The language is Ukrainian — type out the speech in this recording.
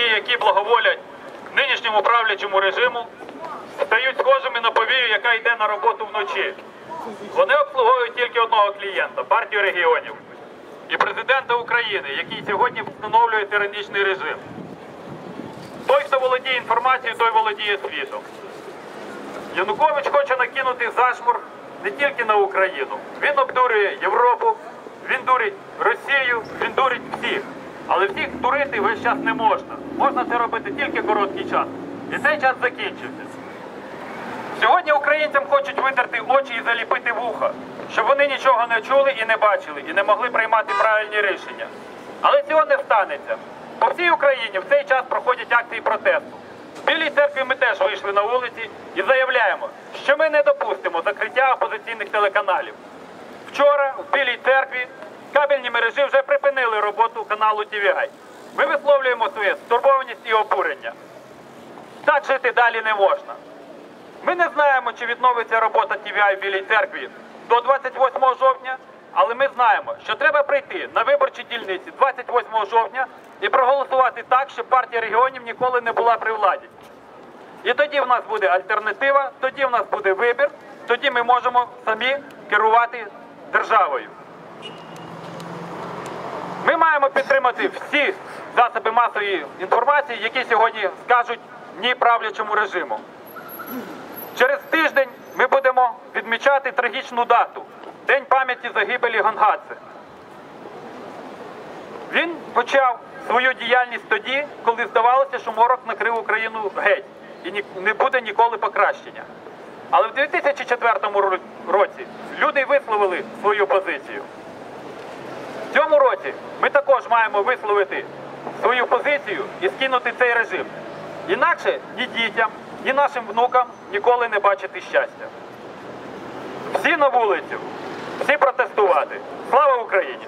ті, які благоволять нинішньому правлячому режиму, стають схожими на повію, яка йде на роботу вночі. Вони обслуговують тільки одного клієнта партію регіонів і президента України, який сьогодні встановлює тиранічний режим. Той, хто володіє інформацією, той володіє світом. Янукович хоче накинути зашмур не тільки на Україну. Він обдурює Європу, він дурить Росію, він дурить всіх. Але всіх дурити весь час не можна. Можна це робити тільки короткий час. І цей час закінчився. Сьогодні українцям хочуть витерти очі і заліпити вуха, щоб вони нічого не чули і не бачили, і не могли приймати правильні рішення. Але цього не станеться. По всій Україні в цей час проходять акції протесту. В Білій церкві ми теж вийшли на вулиці і заявляємо, що ми не допустимо закриття опозиційних телеканалів. Вчора в Білій церкві кабельні мережі вже припинили роботу каналу TVI. Ми висловлюємо свою стурбованість і обурення. Так жити далі не можна. Ми не знаємо, чи відновиться робота TVI в Білій церкві до 28 жовтня, але ми знаємо, що треба прийти на виборчі дільниці 28 жовтня і проголосувати так, щоб партія регіонів ніколи не була при владі. І тоді в нас буде альтернатива, тоді в нас буде вибір, тоді ми можемо самі керувати державою. Ми маємо підтримати всі засоби масової інформації, які сьогодні скажуть ні правлячому режиму. Через тиждень ми будемо відмічати трагічну дату День пам'яті загибелі Гонгадзе. Він почав свою діяльність тоді, коли здавалося, що морок накрив Україну геть і не буде ніколи покращення. Але в 2004 році люди висловили свою позицію. Цьому році ми також маємо висловити свою позицію і скинути цей режим. Інакше ні дітям, ні нашим внукам ніколи не бачити щастя. Всі на вулицю, всі протестувати. Слава Україні!